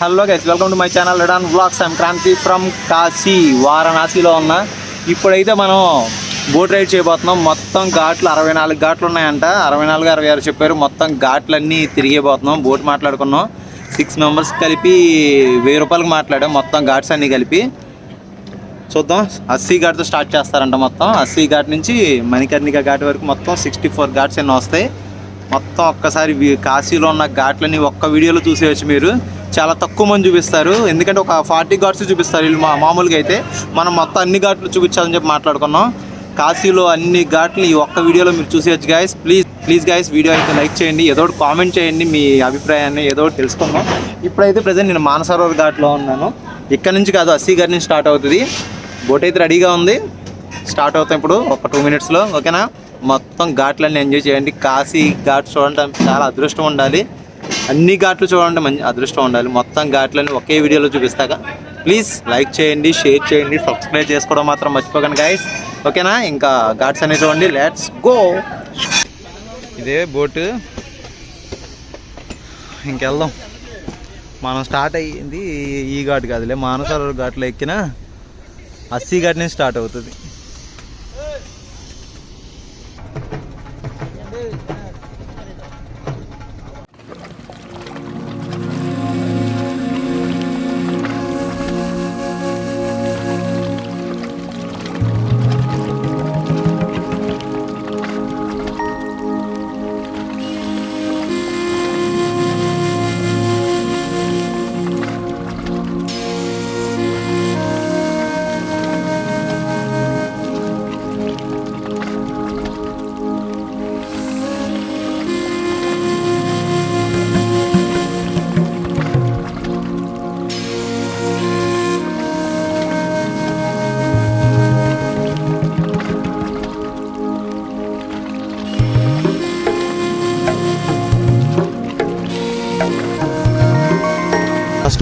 Hello guys welcome to my channel రెడాన్ blogs I'm Kranthi from Kashi వారణాసిలో ఉన్న. ఇప్పుడైతే మనం బోట్ రైడ్ చేయబోతున్నాం. మొత్తం ఘాట్లు అరవై నాలుగు ఘాట్లు ఉన్నాయంట. అరవై నాలుగు అరవై ఆరు చెప్పారు. మొత్తం ఘాట్లన్నీ తిరిగిపోతున్నాం బోట్ మాట్లాడుకున్నాం. సిక్స్ మెంబర్స్ కలిపి వెయ్యి రూపాయలకు మాట్లాడాం. మొత్తం ఘాట్స్ అన్నీ కలిపి. చూద్దాం. అస్సీ ఘాట్తో స్టార్ట్ చేస్తారంట మొత్తం. అస్సీ ఘాట్ నుంచి మణికర్ణిక ఘాట్ వరకు మొత్తం సిక్స్టీ ఫోర్ ఘాట్స్ ఎన్నో వస్తాయి. మొత్తం ఒక్కసారి కాశీలో ఉన్న ఘాట్లని ఒక్క వీడియోలో చూసేయచ్చు మీరు. చాలా తక్కువ మంది చూపిస్తారు. ఎందుకంటే ఒక ఫార్టీ ఘాట్స్ చూపిస్తారు వీళ్ళు మా మామూలుగా అయితే. మనం మొత్తం అన్ని ఘాట్లు చూపించాలని చెప్పి మాట్లాడుకున్నాం. కాశీలో అన్ని ఘాట్లు ఈ ఒక్క వీడియోలో మీరు చూసేయచ్చు guys please please guys video అయితే లైక్ చేయండి. ఏదో ఒకటి కామెంట్ చేయండి మీ అభిప్రాయాన్ని ఏదో ఒకటి తెలుసుకుందాం. ఇప్పుడైతే ప్రజెంట్ నేను మానసరోవర్ ఘాట్లో ఉన్నాను. ఇక్కడ నుంచి కాదు అస్సీ ఘాట్ నుంచి స్టార్ట్ అవుతుంది. బోట్ అయితే రెడీగా ఉంది. స్టార్ట్ అవుతాం ఇప్పుడు ఒక టూ మినిట్స్లో ఓకేనా మొత్తం ఘాట్లన్నీ ఎంజాయ్ చేయండి. కాశీ ఘాట్ చూడటం చాలా అదృష్టం ఉండాలి. అన్ని ఘాట్లు చూడండి మంచి అదృష్టం ఉండాలి. మొత్తం ఘాట్లని ఒకే వీడియోలో చూపిస్తాక ప్లీజ్ లైక్ చేయండి షేర్ చేయండి సబ్స్క్రైబ్ చేసుకోవడం మాత్రం మర్చిపోకండి గాయస్ ఓకేనా ఇంకా ఘాట్స్ అనేవి చూడండి. లెట్స్ గో ఇదే బోటు. ఇంకెళ్దాం. మనం స్టార్ట్ అయ్యింది ఈ ఘాట్ కాదులే మానసరోవర్ ఘాట్లో ఎక్కిన అస్సీ ఘాట్ నుంచి స్టార్ట్ అవుతుంది.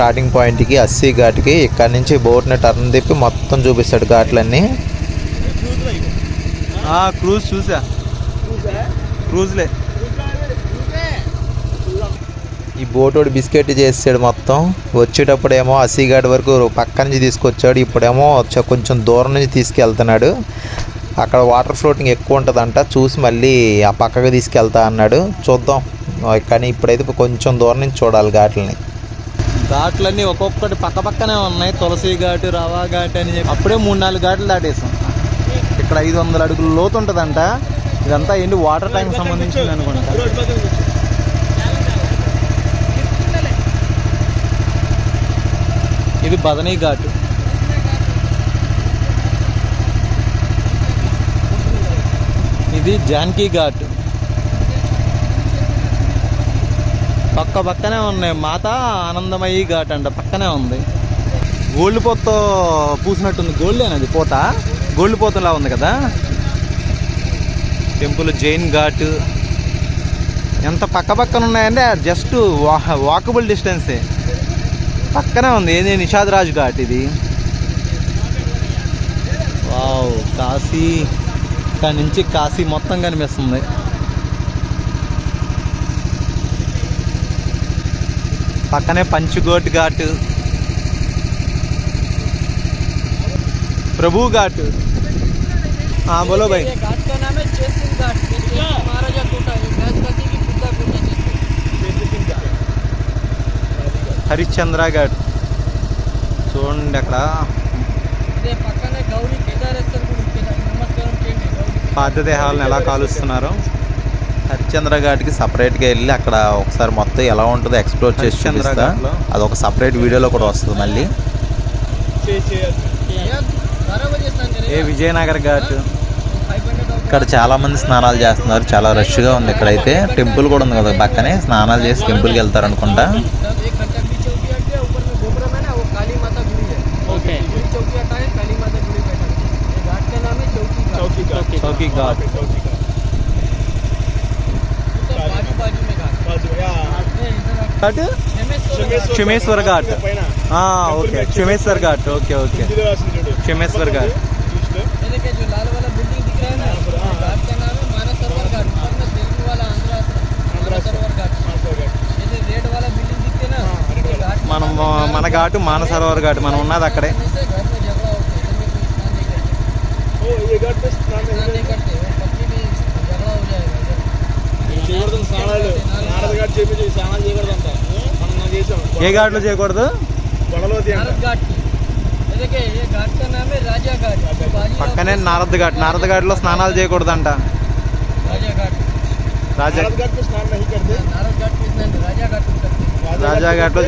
స్టార్టింగ్ పాయింట్కి అస్సీ ఘాట్కి ఇక్కడ నుంచి బోట్ని టర్న్ తిప్పి మొత్తం చూపిస్తాడు ఘాట్లన్నీ. క్రూజ్ చూసా. క్రూజ్లే. ఈ బోట్ వాడు బిస్కెట్ చేసాడు మొత్తం. వచ్చేటప్పుడేమో అస్సీ ఘాట్ వరకు పక్క నుంచి తీసుకొచ్చాడు. ఇప్పుడేమో కొంచెం దూరం నుంచి తీసుకెళ్తున్నాడు. అక్కడ వాటర్ ఫ్లోటింగ్ ఎక్కువ ఉంటుందంట. చూసి మళ్ళీ ఆ పక్కకు తీసుకెళ్తా అన్నాడు. చూద్దాం. కానీ ఇప్పుడైతే కొంచెం దూరం నుంచి చూడాలి ఘాట్లని. ఘాట్లన్నీ ఒక్కొక్కటి పక్క పక్కనే ఉన్నాయి. తులసి ఘాటు రవా ఘాట్ అని చెప్పి అప్పుడే మూడు నాలుగు ఘాట్లు దాటేసాం. ఇక్కడ ఐదు వందల అడుగులు లోతు ఉంటుందంట. ఇదంతా ఏంటి వాటర్ ట్యాంక్ సంబంధించింది అనుకుంటా. ఇది బదనీ ఘాటు. ఇది జాన్కీ ఘాట్. పక్క పక్కనే ఉన్నాయి. మాత ఆనందమయ్యి ఘాట్ అంట పక్కనే ఉంది. గోల్డ్ పోతతో పూసినట్టుంది. గోల్డ్ అది? పోత? గోల్డ్ పోతలా ఉంది కదా? టెంపుల్ జైన్ ఘాట్. ఎంత పక్క పక్కన ఉన్నాయంటే జస్ట్ వాకబుల్ డిస్టెన్సే పక్కనే ఉంది. ఏది? నిషాద్ రాజ్ ఘాట్ ఇది. వావ్ కాశీ. ఇక్కడ నుంచి కాశీ మొత్తం కనిపిస్తుంది. పక్కనే పంచుగోట్ ఘాట్. ప్రభు ఘాట్. బోలో భాయ్ హరిశ్చంద్ర ఘాట్. చూడండి అక్కడ. పాత దేహాలను ఎలా కాలుస్తున్నారు? హరిశ్చంద్ర ఘాట్కి సపరేట్గా వెళ్ళి అక్కడ ఒకసారి మొత్తం ఎలా ఉంటుందో ఎక్స్ప్లోర్ చేసి చూపిస్తా. అది ఒక సపరేట్ వీడియోలో కూడా వస్తుంది మళ్ళీ. ఏ విజయనగర్ ఘాట్? ఇక్కడ చాలామంది స్నానాలు చేస్తున్నారు. చాలా రష్గా ఉంది ఇక్కడైతే. టెంపుల్ కూడా ఉంది కదా పక్కనే. స్నానాలు చేసి టెంపుల్కి వెళ్తారు అనుకుంటా. Chowki Ghat. Ghat? Kshameshwar Ghat. Okay. Kshameshwar Ghat. Okay okay. Kshameshwar Ghat. మనం మన ఘాటు మానసరోవర్ ఘాటు. మనం ఉన్నది అక్కడే. చేయకూడదు స్నానాలు నారద ఘాట్ చెప్పి స్నానాలు చేయకూడదు అంట రాజాఘాట్ చేసాం. ఏ ఘాట్లో చేయకూడదు? పక్కనే నారద ఘాట్. ఘాట్లో స్నానాలు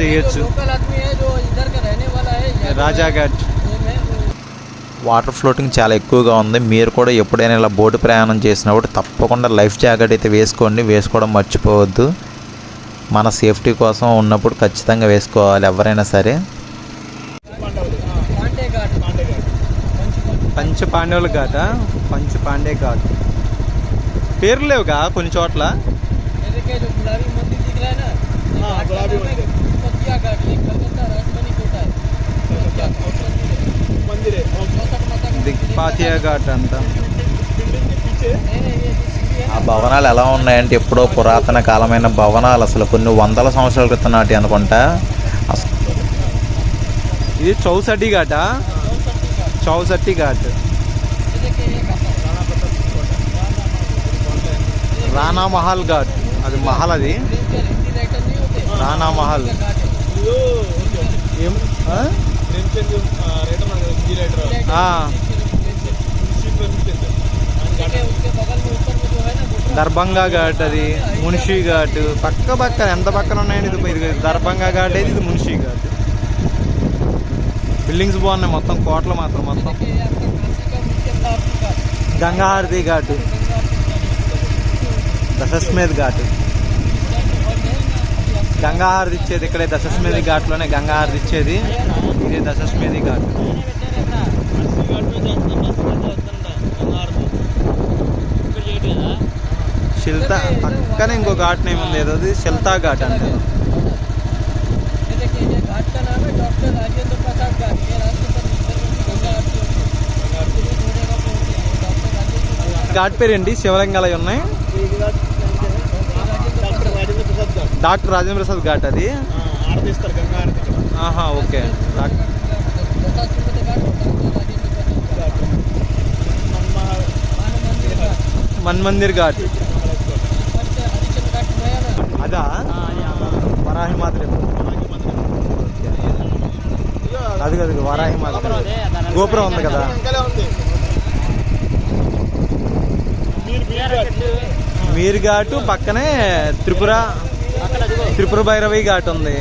చేయొచ్చు. రాజాఘాట్ వాటర్ ఫ్లోటింగ్ చాలా ఎక్కువగా ఉంది. మీరు కూడా ఎప్పుడైనా ఇలా బోటు ప్రయాణం చేసినప్పుడు తప్పకుండా లైఫ్ జాకెట్ అయితే వేసుకోండి. వేసుకోవడం మర్చిపోవద్దు. మన సేఫ్టీ కోసం ఉన్నప్పుడు ఖచ్చితంగా వేసుకోవాలి ఎవరైనా సరే. పంచ పాండవులు కాదా పంచ పాండే కాదు పేర్లు లేవుగా కొన్ని చోట్ల? గులాబీ దిగ్పాతియా ఘాట్ అంట. ఆ భవనాలు ఎలా ఉన్నాయంటే ఎప్పుడో పురాతన కాలమైన భవనాలు. అసలు కొన్ని వందల సంవత్సరాల క్రితం నాటి అనుకుంటా. ఇది చౌసటి ఘాట. చౌసటి ఘాట్. రానా మహల్ ఘాట్. అది మహల్ అది. రానా మహల్. దర్భంగా ఘాట్ అది మున్షీ ఘాట్. పక్క పక్క ఎంత పక్కన ఉన్నాయండి ఇది దర్భంగా ఘాట్ అయితే ఇది మున్షీ ఘాట్. బిల్డింగ్స్ బాగున్నాయి మొత్తం కోటలు మాత్రం మొత్తం. గంగాహారతి ఘాట్. దశస్మేధ్ ఘాట్. గంగాహారతి ఇచ్చేది ఇక్కడే దశస్మేధి ఘాట్లోనే గంగాహారతి ఇచ్చేది ఇదే దశస్మేధి ఘాట్. శిల్తా పక్కన ఇంకో ఘాట్ నేమ్ ఉంది ఏదో శిల్తా ఘాట్ అంటే. ఘాట్ పేరేంటి? శివలింగాలు ఉన్నాయి. డాక్టర్ రాజేంద్ర ప్రసాద్ ఘాట్ అది. ఆహా ఓకే. డాక్టర్ మన్మందిర్ ఘాట్. అదా? వరాహి మాత్రం అది కదా వరాహి మాత్రం గోపురం ఉంది కదా. మీరు ఘాటు పక్కనే త్రిపుర త్రిపుర భైరవి ఘాట్ ఉంది.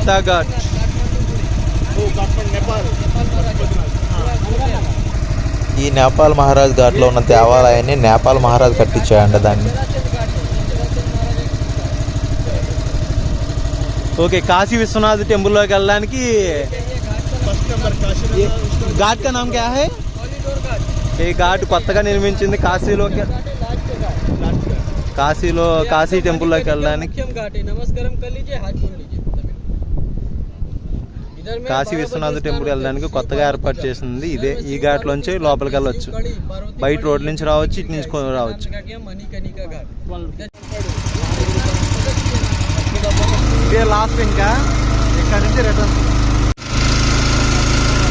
హరితా ఘాట్. ఈ నేపాల్ మహారాజ్ ఘాట్లో ఉన్న దేవాలయాన్ని నేపాల్ మహారాజ్ కట్టించాడంట దాన్ని. ఓకే కాశీ విశ్వనాథ్ టెంపుల్లోకి వెళ్ళడానికి ఘాట్ కా నామ్ క్యా హై? ఈ ఘాట్ కొత్తగా నిర్మించింది కాశీలోకి. కాశీలో కాశీ టెంపుల్లోకి వెళ్ళడానికి. నమస్కారం కాశీ విశ్వనాథ టెంపుల్ వెళ్ళడానికి కొత్తగా ఏర్పాటు చేసింది ఇదే. ఈ ఘాట్ నుంచి లోపలికి వెళ్ళొచ్చు. బయట రోడ్ నుంచి రావచ్చు ఇటు నుంచి రావచ్చు. ఇదే లాస్ట్ ఇంకా. ఇక్కడ నుంచి రిటర్న్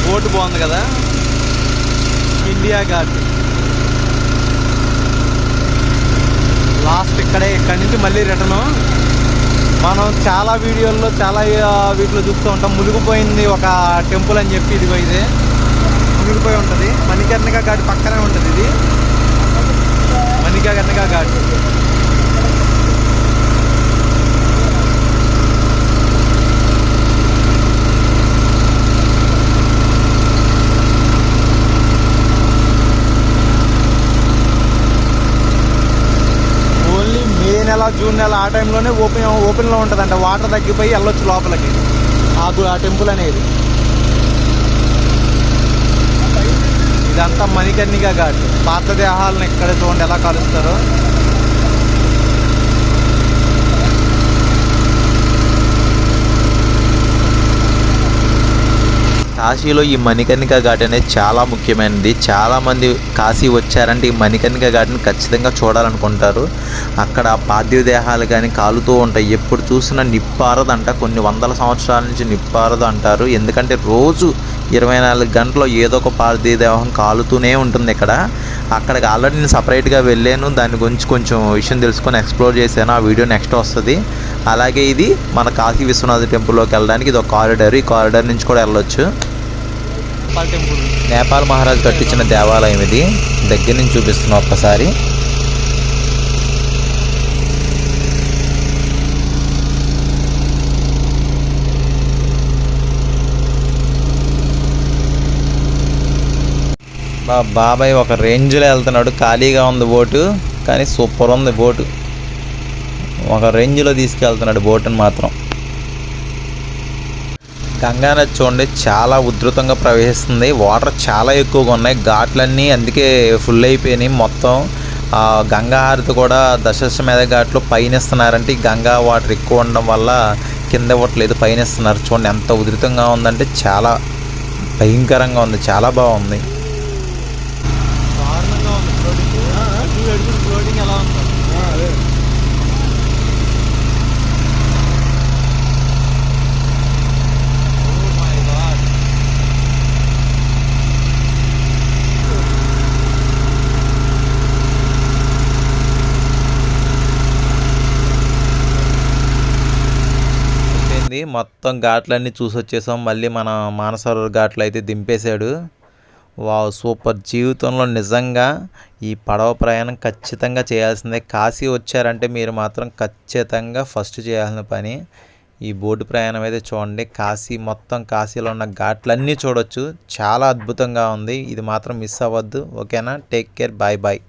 బోటు బాగుంది కదా? ఇండియా ఘాట్. లాస్ట్ ఇక్కడే ఇక్కడ నుంచి మళ్ళీ రిటర్ను మనం చాలా వీడియోల్లో చాలా వీటిలో చూస్తూ ఉంటాం. మునిగిపోయింది ఒక టెంపుల్ అని చెప్పి ఇదిగో ఇదే. మునిగిపోయి ఉంటుంది. మణికర్ణిక ఘాట్ పక్కనే ఉంటుంది ఇది. మణికర్ణిక ఘాట్ ఓన్లీ మే నెల జూన్ నెల ఆ టైంలోనే ఓపెన్ ఓపెన్లో ఉంటుందంట. వాటర్ తగ్గిపోయి వెళ్ళొచ్చు లోపలికి. ఆ ఆ టెంపుల్ అనేది. ఇదంతా మణికర్ణిక ఘాట్. పాత దేహాలను ఇక్కడ చూడండి ఎలా కలుస్తారో. కాశీలో ఈ మణికర్ణిక ఘాట్ అనేది చాలా ముఖ్యమైనది. చాలామంది కాశీ వచ్చారంటే ఈ మణికర్ణిక ఘాట్ని ఖచ్చితంగా చూడాలనుకుంటారు. అక్కడ పార్థివ దేహాలు కానీ కాలుతూ ఉంటాయి. ఎప్పుడు చూసినా నిప్పారదంట. కొన్ని వందల సంవత్సరాల నుంచి నిప్పారదు అంటారు ఎందుకంటే రోజు ఇరవై నాలుగు గంటలు ఏదో ఒక పార్థివ దేహం కాలుతూనే ఉంటుంది ఇక్కడ. అక్కడికి ఆల్రెడీ నేను సపరేట్గా వెళ్ళాను. దాని గురించి కొంచెం విషయం తెలుసుకొని ఎక్స్ప్లోర్ చేశాను. ఆ వీడియో నెక్స్ట్ వస్తుంది. అలాగే ఇది మన కాశీ విశ్వనాథ టెంపుల్లోకి వెళ్ళడానికి ఇది ఒక కారిడార్ ఈ కారిడార్ నుంచి కూడా వెళ్ళొచ్చు. టెంపుల్ నేపాల్ మహారాజ్ కట్టించిన దేవాలయం ఇది. దగ్గర నుంచి చూపిస్తున్నా ఒక్కసారి. బాబాయ్ ఒక రేంజ్లో వెళ్తున్నాడు. ఖాళీగా ఉంది బోటు కానీ సూపర్ ఉంది బోటు. ఒక రేంజ్లో తీసుకెళ్తున్నాడు బోటుని మాత్రం. గంగా నది చూడండి చాలా ఉధృతంగా ప్రవహిస్తుంది. వాటర్ చాలా ఎక్కువగా ఉన్నాయి. ఘాట్లన్నీ అందుకే ఫుల్ అయిపోయినాయి మొత్తం. గంగా హారతి కూడా దశాశ్వమేధ ఘాట్లో పైన ఇస్తున్నారంటే గంగా వాటర్ ఎక్కువ ఉండడం వల్ల కింద ఇవ్వట్లేదు పైన ఇస్తున్నారు చూడండి ఎంత ఉధృతంగా ఉందంటే చాలా భయంకరంగా ఉంది చాలా బాగుంది దారుణంగా ఉంది ఫ్లోటింగ్ ఫ్లోటింగ్ ఎలా ఉంది అదే Oh my God. అయిపోయింది మొత్తం ఘాట్లన్నీ చూసి వచ్చేసాం మళ్ళీ మన మానసరోవర్ ఘాట్లు అయితే దింపేశాడు. వావ్ సూపర్ జీవితంలో నిజంగా ఈ పడవ ప్రయాణం ఖచ్చితంగా చేయాల్సిందే. కాశీ వచ్చారంటే మీరు మాత్రం ఖచ్చితంగా ఫస్ట్ చేయాల్సిన పని. ఈ బోటు ప్రయాణం అయితే చూడండి. కాశీ మొత్తం కాశీలో ఉన్న ఘాట్లన్నీ చూడొచ్చు. చాలా అద్భుతంగా ఉంది. ఇది మాత్రం మిస్ అవ్వద్దు. ఓకేనా? Take care. Bye bye.